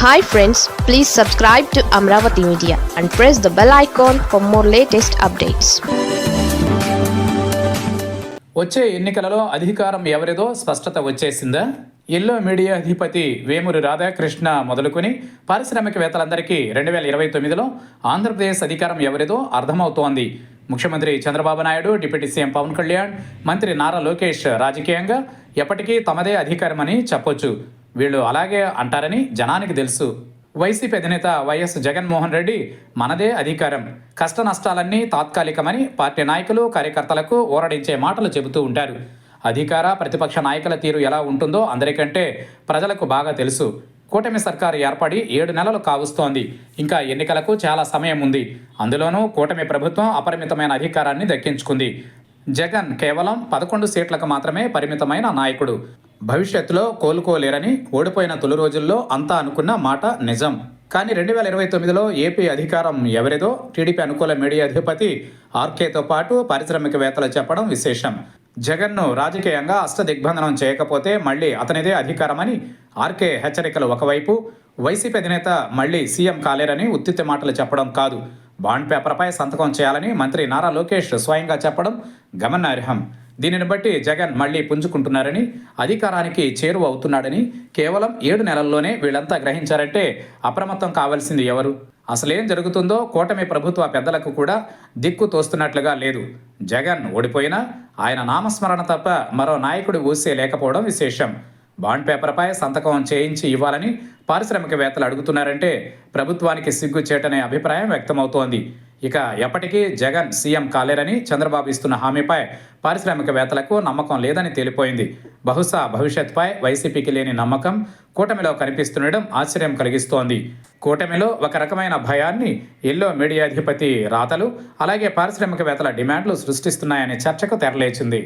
Hi friends please subscribe to Amaravati media and press the bell icon for more latest updates వచ్చే ఎన్నికలలో అధికారం ఎవరిదో స్పష్టత వచ్చేసిందా? ఎల్లో మీడియా అధిపతి వేమూరి రాధాకృష్ణ మొదలుకొని పారిశ్రామికవేత్తలందరికీ రెండు వేల ఇరవై తొమ్మిదిలో ఆంధ్రప్రదేశ్ అధికారం ఎవరిదో అర్థమవుతోంది. ముఖ్యమంత్రి చంద్రబాబు నాయుడు డిప్యూటీ సీఎం పవన్ కళ్యాణ్ మంత్రి నారా లోకేష్ రాజకీయంగా ఎప్పటికీ తమదే అధికారమని చెప్పొచ్చు. వీళ్ళు అలాగే అంటారని జనానికి తెలుసు. వైసీపీ అధినేత వైఎస్ జగన్మోహన్ రెడ్డి మనదే అధికారం కష్ట నష్టాలన్నీ తాత్కాలికమని పార్టీ నాయకులు కార్యకర్తలకు ఊరడించే మాటలు చెబుతూ ఉంటారు. అధికార ప్రతిపక్ష నాయకుల తీరు ఎలా ఉంటుందో అందరికంటే ప్రజలకు బాగా తెలుసు. కూటమి సర్కారు ఏర్పడి ఏడు నెలలు కావుస్తోంది. ఇంకా ఎన్నికలకు చాలా సమయం ఉంది. అందులోనూ కూటమి ప్రభుత్వం అపరిమితమైన అధికారాన్ని దక్కించుకుంది. జగన్ కేవలం పదకొండు సీట్లకు మాత్రమే పరిమితమైన నాయకుడు. భవిష్యత్తులో కోలుకోలేరని ఓడిపోయిన తొలి రోజుల్లో అంతా అనుకున్న మాట నిజం. కానీ రెండు వేల ఇరవై తొమ్మిదిలో ఏపీ అధికారం ఎవరిదో టీడీపీ అనుకూల మీడియా అధిపతి ఆర్కేతో పాటు పారిశ్రామికవేత్తలు చెప్పడం విశేషం. జగన్ను రాజకీయంగా అష్టదిగ్బంధనం చేయకపోతే మళ్ళీ అతనిదే అధికారమని ఆర్కే హెచ్చరికలు ఒకవైపు వైసీపీ అధినేత మళ్ళీ సీఎం కాలేరని ఉత్తిత్తి మాటలు చెప్పడం కాదు. బాండ్ పేపర్పై సంతకం చేయాలని మంత్రి నారా లోకేష్ స్వయంగా చెప్పడం గమనార్హం. దీనిని బట్టి జగన్ మళ్ళీ పుంజుకుంటున్నారని అధికారానికి చేరువ అవుతున్నాడని కేవలం ఏడు నెలల్లోనే వీళ్ళంతా గ్రహించారంటే అప్రమత్తం కావాల్సింది ఎవరు? అసలేం జరుగుతుందో కూటమి ప్రభుత్వ పెద్దలకు కూడా దిక్కు తోస్తున్నట్లుగా లేదు. జగన్ ఓడిపోయినా ఆయన నామస్మరణ తప్ప మరో నాయకుడు ఊసే లేకపోవడం విశేషం. బాండ్ పేపర్పై సంతకం చేయించి ఇవ్వాలని పారిశ్రామికవేత్తలు అడుగుతున్నారంటే ప్రభుత్వానికి సిగ్గు చేటనే అభిప్రాయం వ్యక్తమవుతోంది. ఇక ఎప్పటికీ జగన్ సీఎం కాలేరని చంద్రబాబు ఇస్తున్న హామీపై పారిశ్రామికవేత్తలకు నమ్మకం లేదని తేలిపోయింది. బహుశా భవిష్యత్పై వైసీపీకి లేని నమ్మకం కూటమిలో కనిపిస్తుండడం ఆశ్చర్యం కలిగిస్తోంది. కూటమిలో ఒక రకమైన భయాన్ని ఎల్లో మీడియాధిపతి రాతలు అలాగే పారిశ్రామికవేత్తల డిమాండ్లు సృష్టిస్తున్నాయనే చర్చకు తెరలేచింది.